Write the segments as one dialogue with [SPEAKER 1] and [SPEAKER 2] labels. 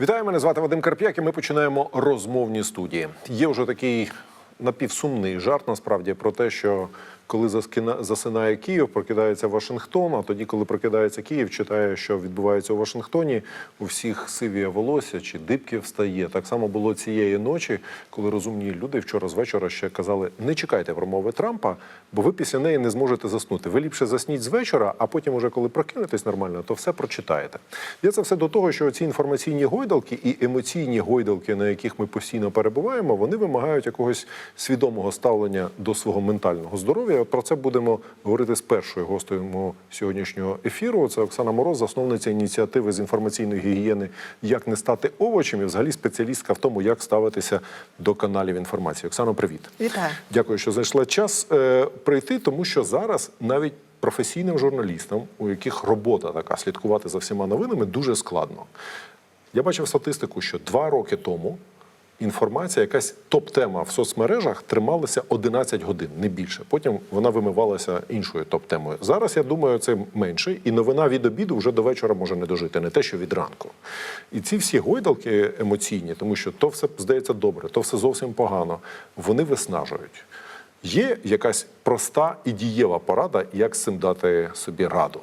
[SPEAKER 1] Вітаю, мене звати Вадим Карп'як, і ми починаємо розмовні студії. Є вже такий напівсумний жарт насправді про те, що коли засинає Київ, прокидається Вашингтон. А тоді, коли прокидається Київ, читає, що відбувається у Вашингтоні, у всіх сивіє волосся чи дибки встає. Так само було цієї ночі, коли розумні люди вчора з вечора ще казали: не чекайте промови Трампа, бо ви після неї не зможете заснути. Ви ліпше засніть з вечора, а потім, уже коли прокинетесь нормально, то все прочитаєте. Я це все до того, що ці інформаційні гойдалки і емоційні гойдалки, на яких ми постійно перебуваємо, вони вимагають якогось свідомого ставлення до свого ментального здоров'я. От Про це будемо говорити з першою гостею сьогоднішнього ефіру. Це Оксана Мороз, засновниця ініціативи з інформаційної гігієни Як не стати овочем і взагалі спеціалістка в тому, як ставитися до каналів інформації. Оксано, привіт.
[SPEAKER 2] Вітаю.
[SPEAKER 1] Дякую, що знайшла час е, прийти, тому що зараз навіть професійним журналістам, у яких робота така слідкувати за всіма новинами, дуже складно. Я бачив статистику, що два роки тому інформація, якась топ-тема в соцмережах трималася 11 годин, не більше. Потім вона вимивалася іншою топ-темою. Зараз я думаю, це менше, і новина від обіду вже до вечора може не дожити, не те, що від ранку. І ці всі гойдалки емоційні, тому що то все здається добре, то все зовсім погано. Вони виснажують. Є якась проста і дієва порада, як з цим дати собі раду.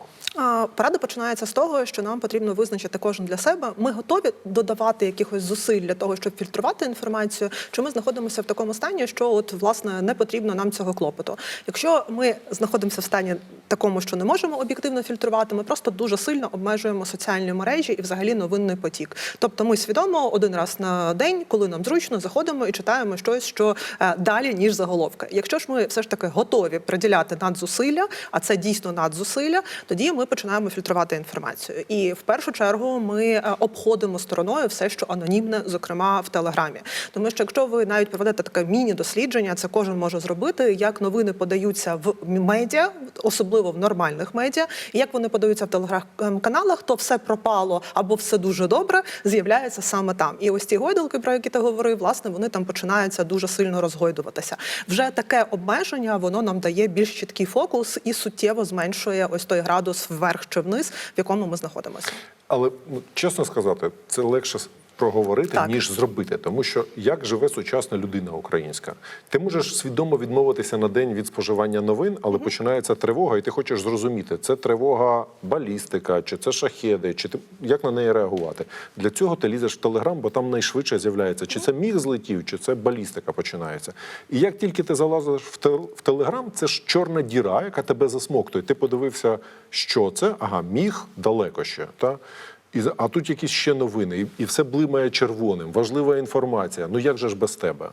[SPEAKER 2] Порада починається з того, що нам потрібно визначити кожен для себе. Ми готові додавати якихось зусиль для того, щоб фільтрувати інформацію. Чи ми знаходимося в такому стані, що от власне не потрібно нам цього клопоту. Якщо ми знаходимося в стані такому, що не можемо об'єктивно фільтрувати, ми просто дуже сильно обмежуємо соціальні мережі і взагалі новинний потік. Тобто, ми свідомо один раз на день, коли нам зручно, заходимо і читаємо щось, що е, далі ніж заголовки. Якщо ж ми все ж таки готові приділяти надзусилля, а це дійсно надзусилля, тоді ми починаємо фільтрувати інформацію. І в першу чергу ми е, обходимо стороною все, що анонімне, зокрема в телеграмі. Тому що якщо ви навіть проведете таке міні-дослідження, це кожен може зробити, як новини подаються в медіа, особливо в нормальних медіа, і як вони подаються в телеграм-каналах, то все пропало або все дуже добре з'являється саме там. І ось ті гойдалки, про які ти говорив, власне, вони там починаються дуже сильно розгойдуватися. Вже таке обмеження воно нам дає більш чіткий фокус і суттєво зменшує ось той градус вверх чи вниз, в якому ми знаходимося.
[SPEAKER 1] Але ну, чесно сказати, це легше проговорити,
[SPEAKER 2] Так.
[SPEAKER 1] ніж зробити. Тому що як живе сучасна людина українська, ти можеш свідомо відмовитися на день від споживання новин, але починається тривога, і ти хочеш зрозуміти, це тривога балістика, чи це шахеди, чи ти як на неї реагувати. Для цього ти лізеш в телеграм, бо там найшвидше з'являється, чи це міг злетів, чи це балістика починається. І як тільки ти залазиш в, тел- в телеграм, це ж чорна діра, яка тебе засмоктує. Ти подивився, що це? Ага, міг далеко ще. Та? І, а тут якісь ще новини, і, і все блимає червоним, важлива інформація. Ну як же ж без тебе?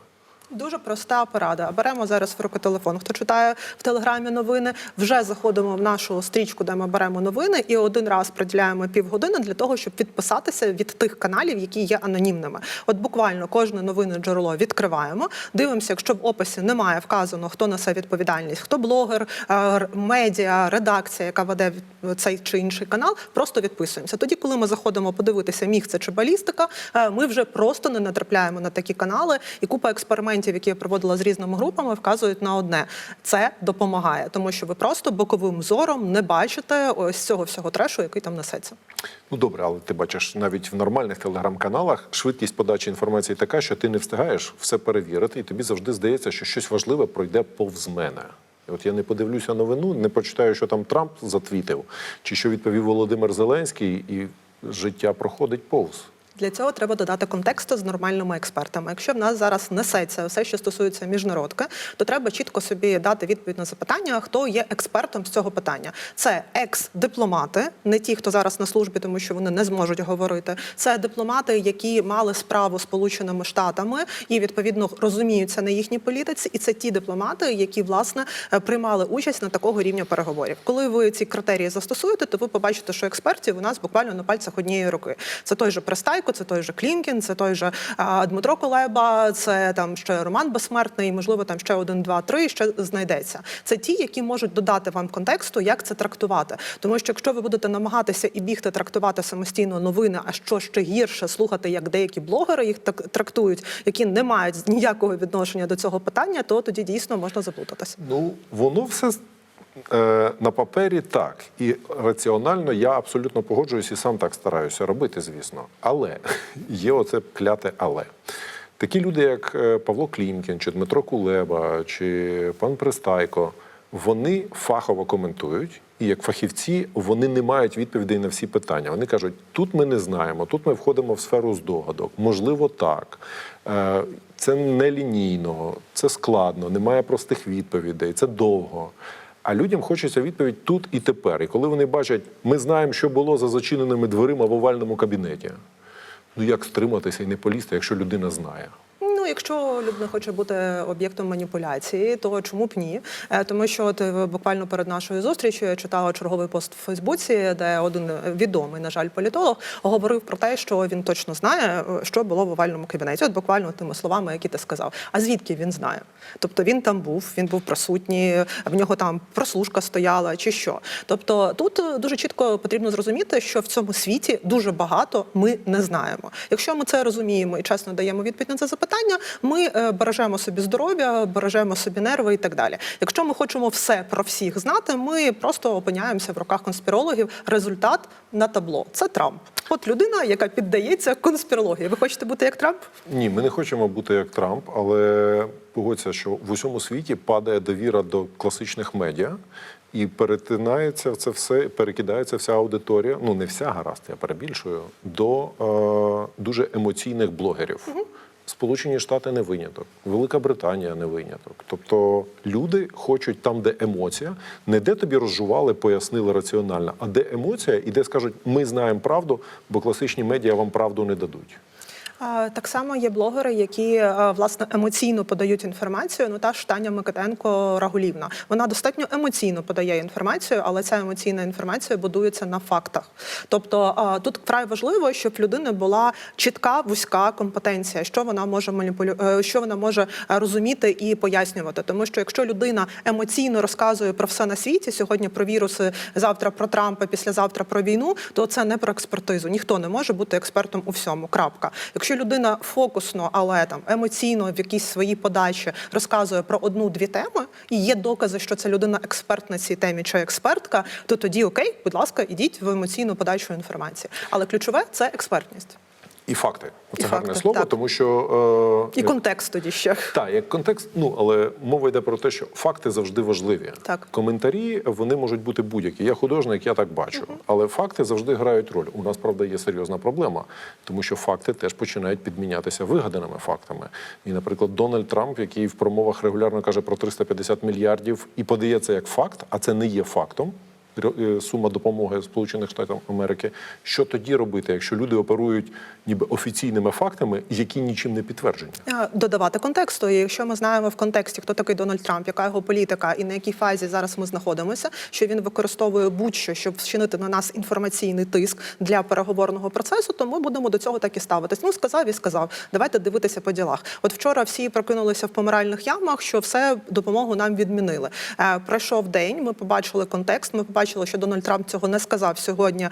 [SPEAKER 2] Дуже проста порада. Беремо зараз в руки телефон. Хто читає в телеграмі новини, вже заходимо в нашу стрічку, де ми беремо новини, і один раз приділяємо півгодини для того, щоб відписатися від тих каналів, які є анонімними. От буквально кожне новинне джерело відкриваємо. Дивимося, якщо в описі немає вказано, хто несе відповідальність, хто блогер, е, медіа, редакція, яка веде цей чи інший канал, просто відписуємося. Тоді, коли ми заходимо подивитися, міг це чи балістика, е, ми вже просто не натрапляємо на такі канали, і купа експериментів, які я проводила з різними групами, вказують на одне: це допомагає, тому що ви просто боковим зором не бачите ось цього всього трешу, який там несеться.
[SPEAKER 1] Ну добре, але ти бачиш, навіть в нормальних телеграм-каналах швидкість подачі інформації така, що ти не встигаєш все перевірити, і тобі завжди здається, що щось важливе пройде повз мене. От я не подивлюся новину, не почитаю, що там Трамп затвітив, чи що відповів Володимир Зеленський, і життя проходить повз.
[SPEAKER 2] Для цього треба додати контексту з нормальними експертами. Якщо в нас зараз несеться все, що стосується міжнародки, то треба чітко собі дати відповідь на запитання, хто є експертом з цього питання. Це екс-дипломати, не ті, хто зараз на службі, тому що вони не зможуть говорити. Це дипломати, які мали справу з Сполученими Штатами і відповідно розуміються на їхній політиці. І це ті дипломати, які власне е, приймали участь на такого рівня переговорів. Коли ви ці критерії застосуєте, то ви побачите, що експертів у нас буквально на пальцях однієї руки. Це той же Пристайко, це той же Клімкін, це той же Дмитро Колеба, це там ще Роман Безсмертний, можливо, там ще один, два, три ще знайдеться. Це ті, які можуть додати вам контексту, як це трактувати. Тому що якщо ви будете намагатися і бігти трактувати самостійно новини, а що ще гірше слухати, як деякі блогери їх так трактують, які не мають ніякого відношення до цього питання, то тоді дійсно можна заплутатися.
[SPEAKER 1] Ну, воно все на папері так. І раціонально я абсолютно погоджуюсь і сам так стараюся робити, звісно. Але є оце кляте але. Такі люди, як е, Павло Клімкін, чи Дмитро Кулеба, чи пан Пристайко, вони фахово коментують, і як фахівці вони не мають відповідей на всі питання. Вони кажуть, тут ми не знаємо, тут ми входимо в сферу здогадок, можливо, так. Е, Це не лінійно, це складно, немає простих відповідей, це довго. А людям хочеться відповідь тут і тепер. І коли вони бачать, ми знаємо, що було за зачиненими дверима в овальному кабінеті. Ну як стриматися і не полізти, якщо людина знає?
[SPEAKER 2] Якщо людина хоче бути об'єктом маніпуляції, то чому б ні? Е, Тому що от е, буквально перед нашою зустрічю я читала черговий пост в Фейсбуці, де один відомий, на жаль, політолог говорив про те, що він точно знає, е, що було в овальному кабінеті. От буквально тими словами, які ти сказав. А звідки він знає? Тобто він там був, він був присутній, в нього там прослушка стояла чи що. Тобто тут е, дуже чітко потрібно зрозуміти, що в цьому світі дуже багато ми не знаємо. Якщо ми це розуміємо і чесно даємо відповідь на це запитання, ми е, бережемо собі здоров'я, бережемо собі нерви і так далі. Якщо ми хочемо все про всіх знати, ми просто опиняємося в руках конспірологів. Результат на табло це Трамп. От людина, яка піддається конспірології. Ви хочете бути як Трамп?
[SPEAKER 1] Ні, ми не хочемо бути як Трамп, але погодься, що в усьому світі падає довіра до класичних медіа. І перетинається це все, перекидається вся аудиторія. Ну не вся гаразд, я перебільшую, до е, дуже емоційних блогерів. Сполучені Штати не виняток, Велика Британія не виняток. Тобто люди хочуть там, де емоція, не де тобі розжували, пояснили раціонально, а де емоція, і де скажуть, ми знаємо правду, бо класичні медіа вам правду не дадуть.
[SPEAKER 2] Так само є блогери, які е, власне емоційно подають інформацію. Ну та ж Таня Микитенко Рагулівна. Вона достатньо емоційно подає інформацію, але ця емоційна інформація будується на фактах. Тобто тут вкрай важливо, щоб в людини була чітка вузька компетенція, що вона може маніпулю... е, що вона може е, розуміти і пояснювати. Тому що якщо людина емоційно розказує про все на світі, сьогодні про віруси, завтра про Трампа, післязавтра про війну, то це не про експертизу. Ніхто не може бути експертом у всьому. Крапка. Якщо людина фокусно, але там емоційно в якійсь своїй подачі розказує про одну-дві теми, і є докази, що ця людина експерт на цій темі чи експертка, то тоді окей, будь ласка, ідіть в емоційну подачу інформації. Але ключове це експертність
[SPEAKER 1] І факти. Це гарне
[SPEAKER 2] факти,
[SPEAKER 1] слово,
[SPEAKER 2] так.
[SPEAKER 1] тому що е,
[SPEAKER 2] і контекст тоді ще.
[SPEAKER 1] Так, як контекст, ну але мова йде про те, що факти завжди важливі.
[SPEAKER 2] Так.
[SPEAKER 1] Коментарі вони можуть бути будь-які. Я художник, я так бачу. Але факти завжди грають роль. У нас правда є серйозна проблема, тому що факти теж починають підмінятися вигаданими фактами. І, наприклад, Дональд Трамп, який в промовах регулярно каже про 350 мільярдів і подає це як факт, а це не є фактом. Е, Сума допомоги Сполучених Штатів Америки. Що тоді робити, якщо люди оперують ніби офіційними фактами, які нічим не підтверджені?
[SPEAKER 2] Е, додавати контексту. І якщо ми знаємо в контексті, хто такий Дональд Трамп, яка його політика і на якій фазі зараз ми знаходимося, що він використовує будь-що, щоб вчинити на нас інформаційний тиск для переговорного процесу, то ми будемо до цього так і ставитись. Ну сказав і сказав. Давайте дивитися по ділах. От вчора всі прокинулися в помиральних ямах, що все допомогу нам відмінили. Е, пройшов день. Ми побачили контекст. Ми побачили, що Дональд Трамп цього не сказав сьогодні е,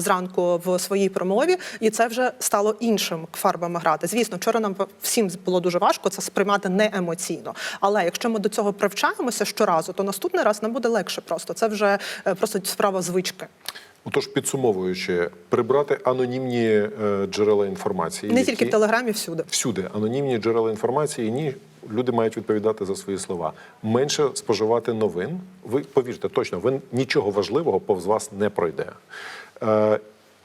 [SPEAKER 2] зранку в своїй промові, і це вже стало іншим фарбами грати. Звісно, вчора нам всім було дуже важко це сприймати не емоційно. Але якщо ми до цього привчаємося щоразу, то наступний раз нам буде легше. Просто це вже е, просто справа звички.
[SPEAKER 1] Отож, підсумовуючи, прибрати анонімні е, джерела інформації,
[SPEAKER 2] Не
[SPEAKER 1] які-
[SPEAKER 2] тільки в телеграмі, всюди.
[SPEAKER 1] всюди анонімні джерела інформації. Ні, люди мають відповідати за свої слова. Менше споживати новин. Ви повірте, точно, ви нічого важливого повз вас не пройде.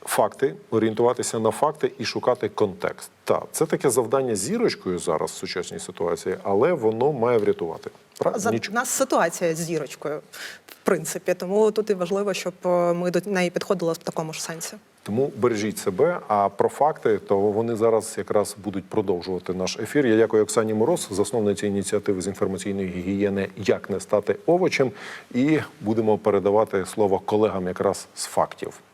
[SPEAKER 1] Факти, орієнтуватися на факти і шукати контекст. Так, це таке завдання зірочкою зараз в сучасній ситуації, але воно має врятувати.
[SPEAKER 2] За
[SPEAKER 1] Ніч-
[SPEAKER 2] нас ситуація з зірочкою, в принципі. Тому тут і важливо, щоб е, ми до неї підходили в такому ж сенсі.
[SPEAKER 1] Тому бережіть себе. А про факти, то вони зараз якраз будуть продовжувати наш ефір. Я дякую Оксані Мороз, засновниці ініціативи з інформаційної гігієни Як не стати овочем. І будемо передавати слово колегам якраз з фактів.